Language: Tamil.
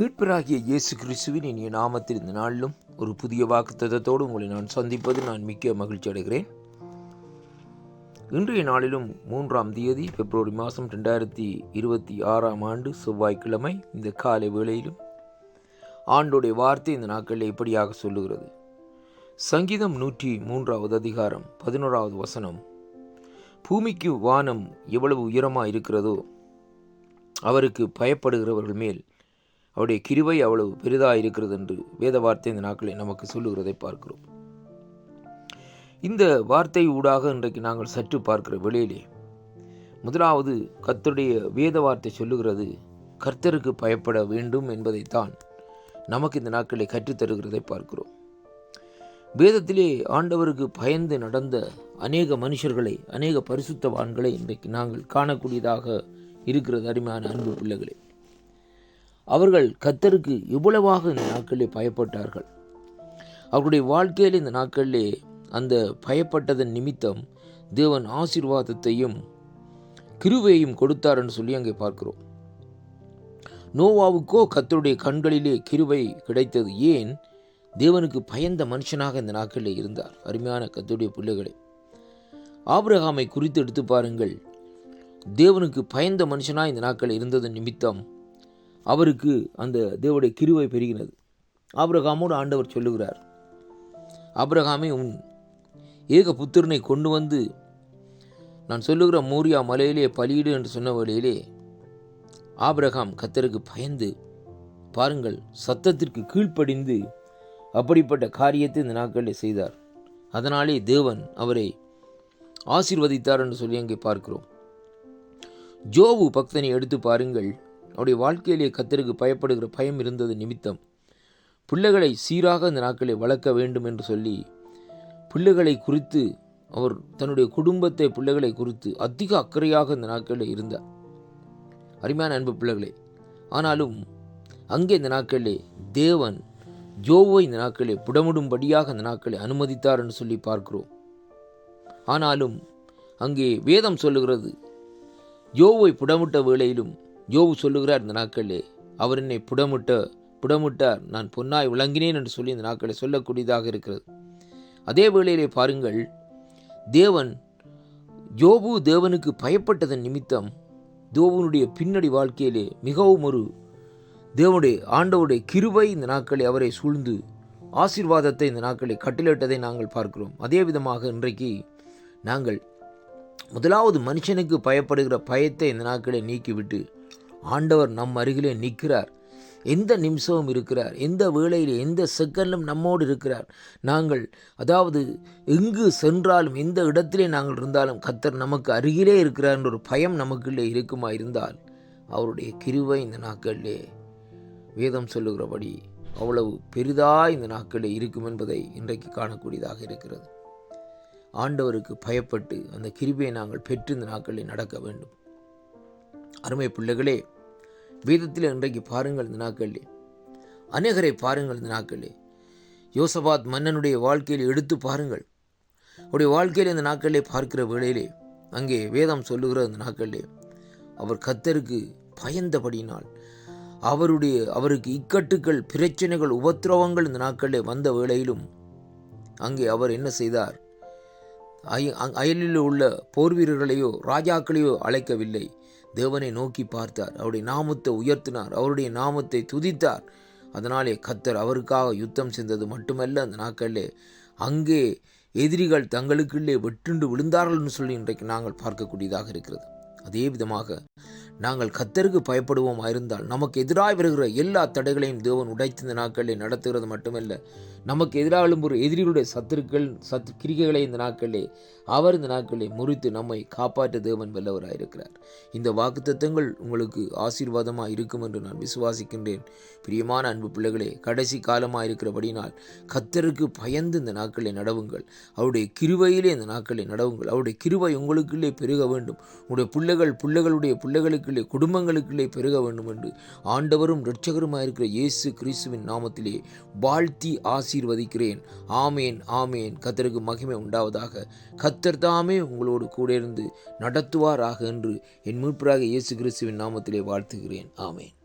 மீட்பராகிய இயேசு கிறிஸ்துவின் இனிய நாமத்தில் இந்த நாளிலும் ஒரு புதிய வாக்குத்தத்தோடு உங்களை நான் சந்திப்பது நான் மிக்க மகிழ்ச்சி அடைகிறேன். இன்றைய நாளிலும் மூன்றாம் தேதி பிப்ரவரி மாதம் ரெண்டாயிரத்தி இருபத்தி ஆறாம் ஆண்டு செவ்வாய்க்கிழமை இந்த காலை வேளையிலும் ஆண்டோடைய வார்த்தை இந்த நாட்களில் இப்படியாக சொல்லுகிறது. சங்கீதம் நூற்றி மூன்றாவது அதிகாரம் பதினோராவது வசனம் பூமிக்கு வானம் எவ்வளவு உயரமாக இருக்கிறதோ அவருக்கு பயப்படுகிறவர்கள் மேல் அவருடைய கிருவை அவ்வளவு பெரிதாக இருக்கிறது என்று வேத வார்த்தை இந்த நாட்களை நமக்கு சொல்லுகிறதை பார்க்கிறோம். இந்த வார்த்தை ஊடாக இன்றைக்கு நாங்கள் சற்று பார்க்கிற வெளியிலே முதலாவது கர்த்தருடைய வேத வார்த்தை சொல்லுகிறது கர்த்தருக்கு பயப்பட வேண்டும் என்பதைத்தான் நமக்கு இந்த நாட்களை கற்றுத்தருகிறதை பார்க்கிறோம். வேதத்திலே ஆண்டவருக்கு பயந்து நடந்த அநேக மனுஷர்களை அநேக பரிசுத்தவான்களை இன்றைக்கு நாங்கள் காணக்கூடியதாக இருக்கிறது அருமையான அன்பு பிள்ளைகளே. அவர்கள் கத்தருக்கு இவ்வளவாக இந்த நாட்களிலே பயப்பட்டார்கள். அவருடைய வாழ்க்கையில் இந்த நாட்களிலே அந்த பயப்பட்டதன் நிமித்தம் தேவன் ஆசீர்வாதத்தையும் கிருவையும் கொடுத்தார் என்று சொல்லி அங்கே பார்க்கிறோம். நோவாவுக்கோ கத்தருடைய கண்களிலே கிருவை கிடைத்தது ஏன்? தேவனுக்கு பயந்த மனுஷனாக இந்த நாட்களில் இருந்தார். அருமையான கத்தருடைய பிள்ளைகளை ஆபிரகாமை குறித்து எடுத்து பாருங்கள். தேவனுக்கு பயந்த மனுஷனாக இந்த நாட்கள் இருந்ததன் நிமித்தம் அவருக்கு அந்த தேவடைய கிருவை பெருகினது. ஆபிரகாமோடு ஆண்டவர் சொல்லுகிறார் ஆபிரகாமே உன் ஏக புத்திரனை கொண்டு வந்து நான் சொல்லுகிற மோரியா மலையிலே பலியிடு என்று சொன்ன வழியிலே ஆபிரகாம் கத்தருக்கு பயந்து பாருங்கள் சத்தத்திற்கு கீழ்ப்படிந்து அப்படிப்பட்ட காரியத்தை இந்த நாட்களில் செய்தார். அதனாலே தேவன் அவரை ஆசீர்வதித்தார் என்று சொல்லி அங்கே பார்க்கிறோம். ஜோவு பக்தனை எடுத்து பாருங்கள் அவருடைய வாழ்க்கையிலே கத்திற்கு பயப்படுகிற பயம் இருந்தது நிமித்தம். பிள்ளைகளை சீராக இந்த நாட்களை வளர்க்க வேண்டும் என்று சொல்லி பிள்ளைகளை குறித்து அவர் தன்னுடைய குடும்பத்தை பிள்ளைகளை குறித்து அதிக அக்கறையாக இந்த நாட்களில் இருந்தார். அருமையான அன்பு பிள்ளைகளே ஆனாலும் அங்கே இந்த நாட்களிலே தேவன் ஜோவை இந்த நாட்களே புடமுடும்படியாக அந்த நாட்களை அனுமதித்தார் என்று சொல்லி பார்க்கிறோம். ஆனாலும் அங்கே வேதம் சொல்லுகிறது யோவை புடமிட்ட வேளையிலும் ஜோபு சொல்லுகிறார் இந்த நாட்களிலே அவர் என்னை புடமிட்ட புடமிட்டார் நான் பொன்னாய் விளங்கினேன் என்று சொல்லி இந்த நாட்களை சொல்லக்கூடியதாக இருக்கிறது. அதே வேளையிலே பாருங்கள் தேவன் ஜோபு தேவனுக்கு பயப்பட்டதன் நிமித்தம் தேவனுடைய பின்னடி வாழ்க்கையிலே மிகவும் ஒரு தேவனுடைய ஆண்டவுடைய கிருபை இந்த நாட்களை அவரை சூழ்ந்து ஆசீர்வாதத்தை இந்த நாட்களை கட்டிலிட்டதை நாங்கள் பார்க்கிறோம். அதே விதமாக இன்றைக்கு நாங்கள் முதலாவது மனுஷனுக்கு பயப்படுகிற பயத்தை இந்த நாட்களை நீக்கிவிட்டு ஆண்டவர் நம் அருகிலே நிற்கிறார். எந்த நிமிஷமும் இருக்கிறார். எந்த வேளையில் எந்த செகண்டும் நம்மோடு இருக்கிறார். நாங்கள் அதாவது எங்கு சென்றாலும் எந்த இடத்திலே நாங்கள் இருந்தாலும் கத்தர் நமக்கு அருகிலே இருக்கிறார் என்ற ஒரு பயம் நமக்குள்ளே இருக்குமா இருந்தால் அவருடைய கிருவை இந்த நாட்களிலே வேதம் சொல்லுகிறபடி அவ்வளவு பெரிதாக இந்த நாட்களில் இருக்கும் என்பதை இன்றைக்கு காணக்கூடியதாக இருக்கிறது. ஆண்டவருக்கு பயப்பட்டு அந்த கிருபையை நாங்கள் பெற்று இந்த நாட்களில் நடக்க வேண்டும். அருமை பிள்ளைகளே வேதத்தில் இன்றைக்கு பாருங்கள் இந்த நாட்களிலே. அநேகரை பாருங்கள் இந்த நாட்களிலே. யோசபாத் மன்னனுடைய வாழ்க்கையில் எடுத்து பாருங்கள். அவருடைய வாழ்க்கையில் இந்த நாட்களிலே பார்க்கிற வேளையிலே அங்கே வேதம் சொல்லுகிற அந்த நாட்களிலே அவர் கத்தருக்கு பயந்தபடியினால் அவருடைய அவருக்கு இக்கட்டுகள் பிரச்சனைகள் உபத்திரவங்கள் இந்த நாட்களில் வந்த வேளையிலும் அங்கே அவர் என்ன செய்தார்? அயலில் உள்ள போர் வீரர்களையோ ராஜாக்களையோ அழைக்கவில்லை. தேவனை நோக்கி பார்த்தார். அவருடைய நாமத்தை உயர்த்தினார். அவருடைய நாமத்தை துதித்தார். அதனாலே கத்தர் அவருக்காக யுத்தம் செய்தது மட்டுமல்ல அந்த நாட்களிலே அங்கே எதிரிகள் தங்களுக்குள்ளே வெட்டுண்டு விழுந்தார்கள்னு சொல்லி இன்றைக்கு நாங்கள் பார்க்கக்கூடியதாக இருக்கிறது. அதே விதமாக நாங்கள் கத்தருக்கு பயப்படுவோம் இருந்தால் நமக்கு எதிராக வருகிற எல்லா தடைகளையும் தேவன் உடைத்து இந்த நாட்களில் நடத்துகிறது மட்டுமல்ல நமக்கு எதிராக எழும்புற எதிரிகளுடைய சத்துருக்கள் சத்து கிரிகைகளை இந்த நாட்களிலே அவர் இந்த நாட்களை முறித்து நம்மை காப்பாற்ற தேவன் வல்லவராக இருக்கிறார். இந்த வாக்குத்தத்தங்கள் உங்களுக்கு ஆசீர்வாதமாக இருக்கும் என்று நான் விசுவாசிக்கின்றேன். பிரியமான அன்பு பிள்ளைகளே கடைசி காலமாக இருக்கிறபடினால் கத்தருக்கு பயந்து இந்த நாட்களை நடவுங்கள். அவருடைய கிருவையிலே இந்த நாட்களை நடவுங்கள். அவருடைய கிருவை உங்களுக்குள்ளே பெருக வேண்டும். உங்களுடைய பிள்ளைகள் பிள்ளைகளுடைய பிள்ளைகளுக்குள்ளே குடும்பங்களுக்குள்ளே பெருக வேண்டும் என்று ஆண்டவரும் இரட்சகருமாக இருக்கிற இயேசு கிறிஸ்துவின் நாமத்திலே வாழ்த்தி ஆசீர்வதிக்கிறேன். ஆமேன் ஆமேன். கத்தருக்கு மகிமை உண்டாவதாக. கத்தர் தாமே உங்களோடு கூட இருந்து நடத்துவாராக என்று என் மீட்பராக இயேசு கிறிஸ்துவின் நாமத்திலே வாழ்த்துகிறேன். ஆமேன்.